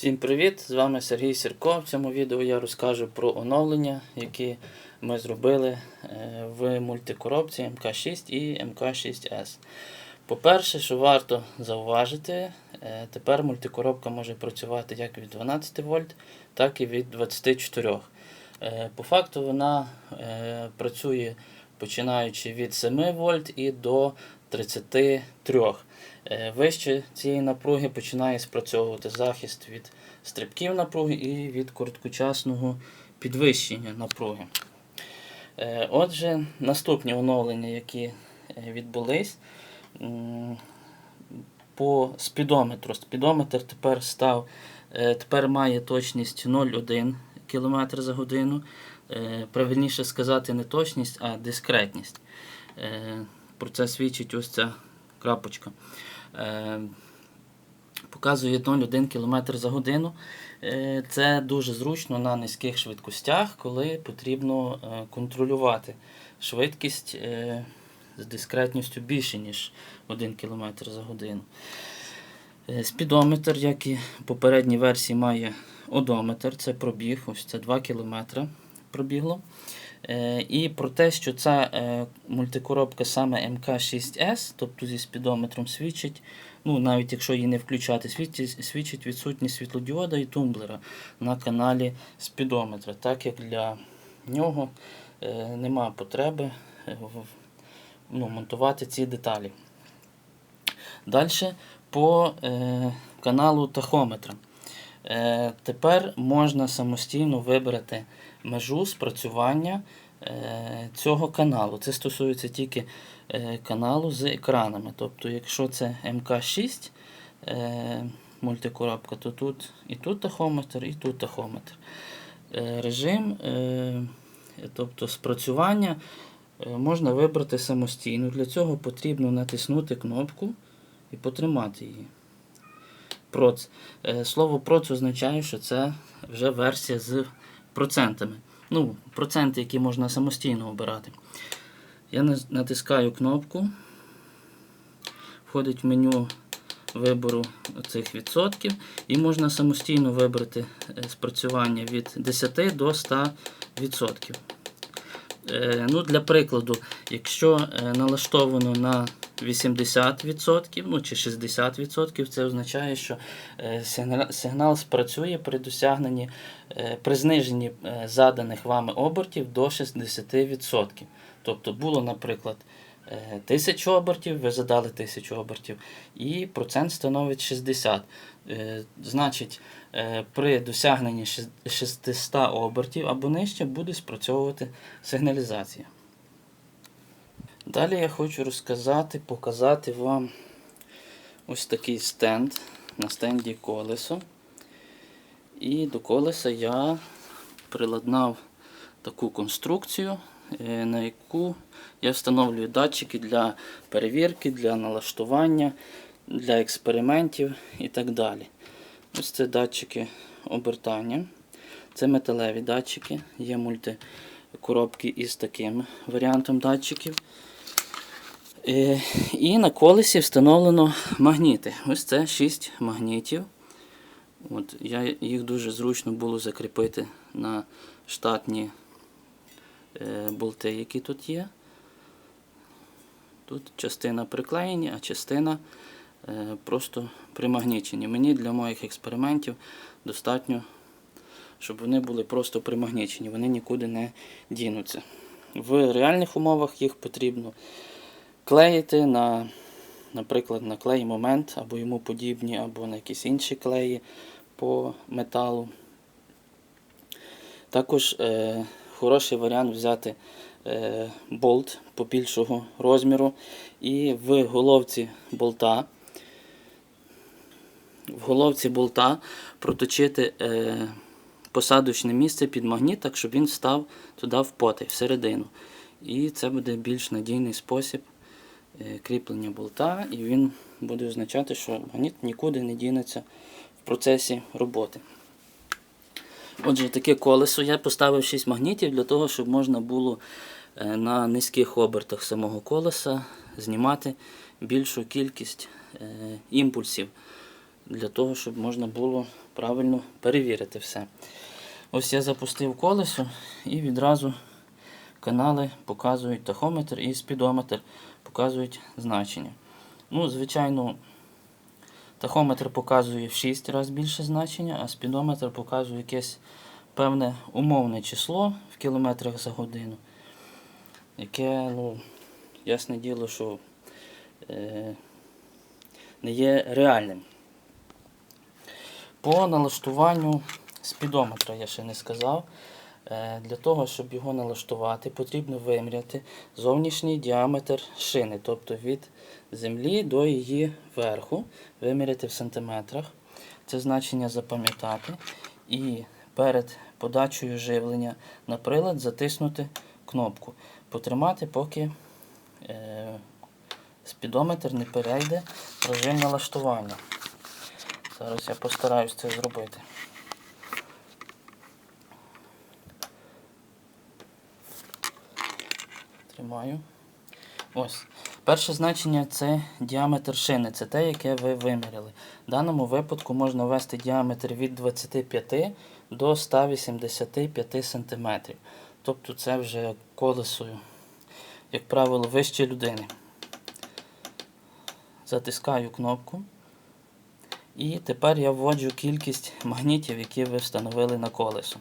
Всім привіт! З вами Сергій Сірко. В цьому відео я розкажу про оновлення, які ми зробили е, в мультикоробці МК6 і МК6С. По-перше, що варто зауважити, е, тепер мультикоробка може працювати як від 12 вольт, так і від 24. Е, По факту вона працює починаючи від 7 вольт і до 33. Е, Вище цієї напруги починає спрацьовувати захист від стрибків напруги і від короткочасного підвищення напруги. Е, Отже, наступні оновлення, які е, відбулись по спідометру. Спідометр тепер став, тепер має точність 0,1 км за годину. Правильніше сказати не точність, а дискретність. Про це свідчить ось ця крапочка. Е, Показує 0,1 км за годину. Е, Це дуже зручно на низьких швидкостях, коли потрібно е, контролювати швидкість е, з дискретністю більше, ніж 1 км за годину. Е, Спідометр, як і в попередній версії, має одометр, це пробіг, ось це 2 км пробігло. Е, І про те, що ця е, мультикоробка саме МК6С, тобто зі спідометром свідчить, ну навіть якщо її не включати, свідчить, відсутність світлодіода і тумблера на каналі спідометра, так як для нього е, нема потреби ну, монтувати ці деталі. Далі по каналу тахометра. Е, тепер можна самостійно вибрати межу спрацювання е, цього каналу. Це стосується тільки е, каналу з екранами. Тобто, якщо це МК6 е, мультикоробка, то тут і тут тахометр, і тут тахометр. Режим, тобто спрацювання можна вибрати самостійно. Для цього потрібно натиснути кнопку і потримати її. Проц. Е, Слово проц означає, що це вже версія з процентами. Ну, проценти, які можна самостійно обирати. Я натискаю кнопку. Входить в меню вибору цих відсотків, і можна самостійно вибрати е, спрацювання від 10 до 100 відсотків. Е, Ну, для прикладу, якщо налаштовано на 80% ну, чи 60%, це означає, що е, сигнал, спрацює при досягненні, е, при зниженні е, заданих вами обертів до 60%. Тобто було, наприклад, е, 1000 обертів, ви задали 1000 обертів, і процент становить 60. Е, Значить, при досягненні 600 обертів або нижче буде спрацьовувати сигналізація. Далі я хочу розказати, показати вам ось такий стенд. На стенді колесо. І до колеса я приладнав таку конструкцію, е, на яку я встановлюю датчики для перевірки, для налаштування, для експериментів і так далі. Ось це датчики обертання. Це металеві датчики, є мультикоробки із таким варіантом датчиків. Е, І на колесі встановлено магніти. Ось це 6 магнітів. От, я, їх дуже зручно було закріпити на штатні е, болти, які тут є. Тут частина приклеєні, а частина е, просто примагнічені. Мені для моїх експериментів достатньо, щоб вони були просто примагнічені, вони нікуди не дінуться. В реальних умовах їх потрібно клеїти на, наприклад, на клей момент або йому подібні, або на якісь інші клеї по металу. Також е, хороший варіант взяти е, болт побільшого розміру і в головці болта. В головці болта проточити е, посадочне місце під магніт, так щоб він став туди в потай, всередину. І це буде більш надійний спосіб кріплення болта, і він буде означати, що магніт нікуди не дінеться в процесі роботи. Отже, таке колесо я поставив 6 магнітів для того, щоб можна було е, на низьких обертах самого колеса знімати більшу кількість е, імпульсів для того, щоб можна було правильно перевірити все. Ось я запустив колесо і відразу канали показують тахометр і спідометр показують значення. Ну, звичайно, тахометр показує в 6 разів більше значення, а спідометр показує якесь певне умовне число в кілометрах за годину, яке, ну, ясне діло, що е, не є реальним. По налаштуванню спідометра я ще не сказав. Е, Для того, щоб його налаштувати, потрібно виміряти зовнішній діаметр шини, тобто від землі до її верху, виміряти в сантиметрах. Це значення запам'ятати. І перед подачею живлення на прилад затиснути кнопку. Потримати, поки е, спідометр не перейде в режим налаштування. Зараз я постараюсь це зробити. Тримаю. Ось. Перше значення це діаметр шини, це те, яке ви виміряли. В даному випадку можна ввести діаметр від 25 до 185 см. Тобто це вже колесо, як правило, вище людини. Затискаю кнопку. І тепер я вводжу кількість магнітів, які ви встановили на колесо.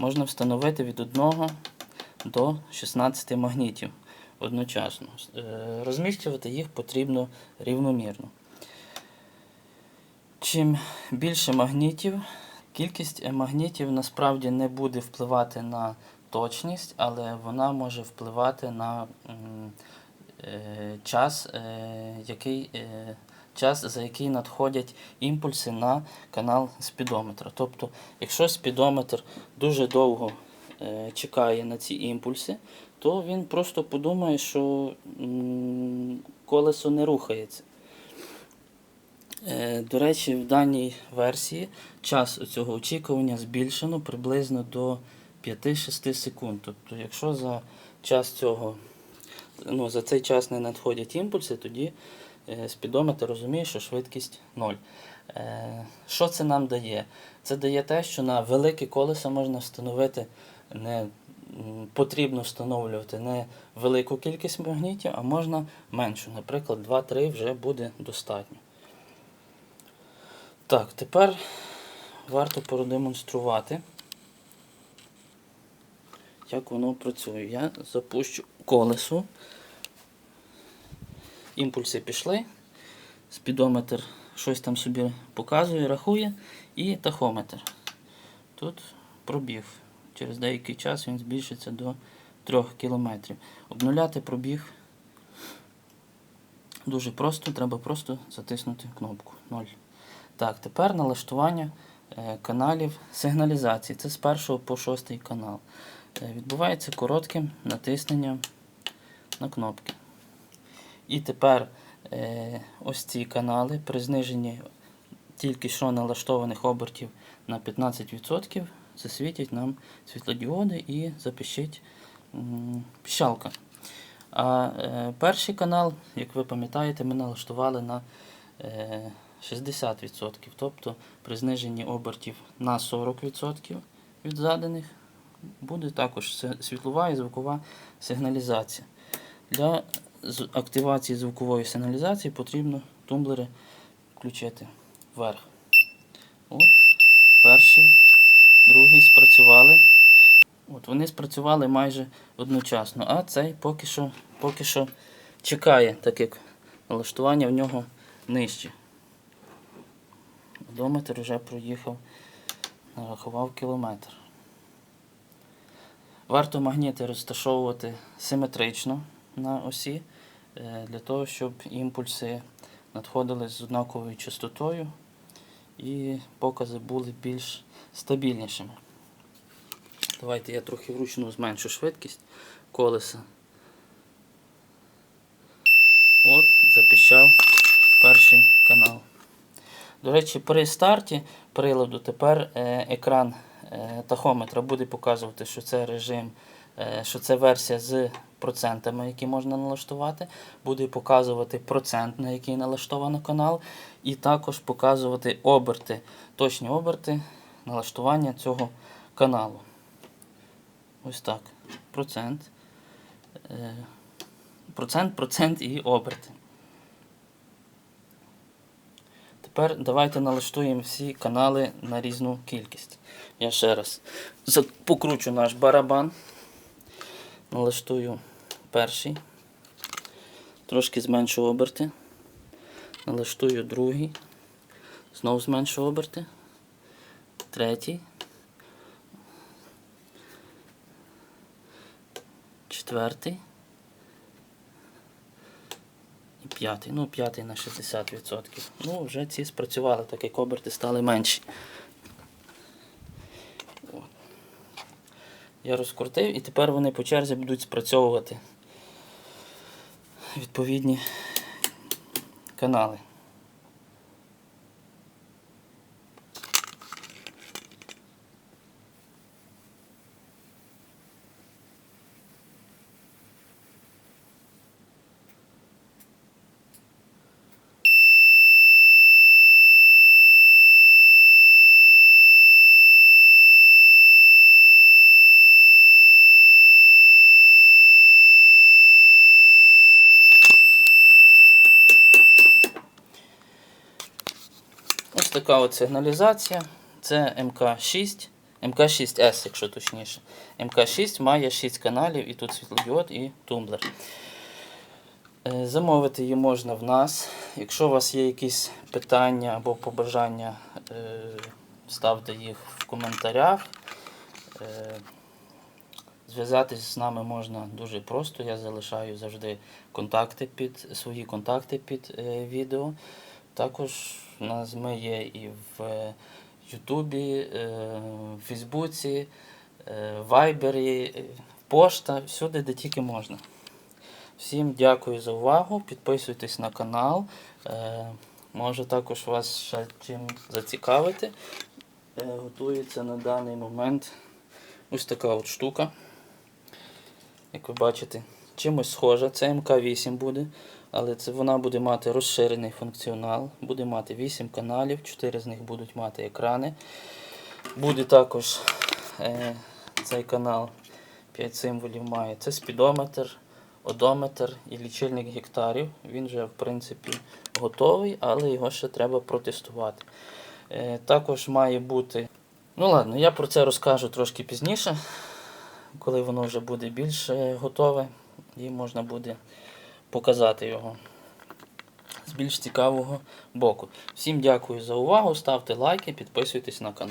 Можна встановити від 1 до 16 магнітів одночасно. Е, Розміщувати їх потрібно рівномірно. Чим більше магнітів, кількість магнітів насправді не буде впливати на точність, але вона може впливати на е, час, е, який, час, за який надходять імпульси на канал спідометра. Тобто, якщо спідометр дуже довго чекає на ці імпульси, то він просто подумає, що колесо не рухається. Е, До речі, в даній версії час цього очікування збільшено приблизно до 5-6 секунд. Тобто, якщо за час цього, ну, за цей час не надходять імпульси, тоді е, спідометр розуміє, що швидкість 0. Е, Що це нам дає? Це дає те, що на велике колесо можна встановити не потрібно встановлювати не велику кількість магнітів, а можна меншу. Наприклад, 2-3 вже буде достатньо. Так, тепер варто продемонструвати, як воно працює. Я запущу колесо. Імпульси пішли. Спідометр щось там собі показує, рахує, і тахометр. Тут пробіг. Через деякий час він збільшиться до 3 км. Обнуляти пробіг дуже просто, треба просто затиснути кнопку 0. Так, тепер налаштування е, каналів сигналізації. Це з 1 по 6 канал. Е, Відбувається коротким натисненням на кнопки. І тепер е, ось ці канали при зниженні тільки що налаштованих обертів на 15% засвітять нам світлодіоди і запишіть м, піщалка. А е, перший канал, як ви пам'ятаєте, ми налаштували на е, 60%. Тобто при зниженні обертів на 40% від заданих буде також світлова і звукова сигналізація. Для активації звукової сигналізації потрібно тумблери включити вверх. От, перший, другий спрацювали. От, вони спрацювали майже одночасно, а цей поки що, поки що чекає, так як налаштування в нього нижче. Одометр вже проїхав, нарахував кілометр. Варто магніти розташовувати симетрично на осі, е, для того, щоб імпульси надходили з однаковою частотою і покази були більш стабільнішими. Давайте я трохи вручну зменшу швидкість колеса. От, запіщав перший канал. До речі, при старті приладу тепер е, екран е, тахометра буде показувати, що це режим, е, що це версія з процентами, які можна налаштувати. Буде показувати процент, на який налаштовано канал, і також показувати оберти, точні оберти налаштування цього каналу. Ось так. Процент. Е, Процент, процент і оберти. Тепер давайте налаштуємо всі канали на різну кількість. Я ще раз покручу наш барабан. Налаштую перший. Трошки зменшу оберти. Налаштую другий. Знову зменшу оберти. Третій. Четвертий. І п'ятий. Ну, п'ятий на 60%. Ну, вже ці спрацювали, так як оберти стали менші. Я розкрутив і тепер вони по черзі будуть спрацьовувати відповідні канали. Ось така от сигналізація. Це МК6, МК6С, якщо точніше. МК6 має 6 каналів, і тут світлодіод і тумблер. Е, Замовити її можна в нас. Якщо у вас є якісь питання або побажання, е, ставте їх в коментарях. Е, Зв'язатись з нами можна дуже просто. Я залишаю завжди контакти під свої контакти під відео. Також у нас ми є і в е, Ютубі, е, в Фейсбуці, е, в Вайбері, пошта, всюди, де тільки можна. Всім дякую за увагу. Підписуйтесь на канал. Може також вас ще чим зацікавити. Готується на даний момент ось така от штука. Як ви бачите, чимось схожа. Це МК8 буде, але це вона буде мати розширений функціонал, буде мати 8 каналів, 4 з них будуть мати екрани. Буде також е, цей канал 5 символів має. Це спідометр, одометр і лічильник гектарів. Він вже в принципі готовий, але його ще треба протестувати. Е, також має бути. Ну ладно, я про це розкажу трошки пізніше, коли воно вже буде більш е, готове і можна буде показати його з більш цікавого боку. Всім дякую за увагу, ставте лайки, підписуйтесь на канал.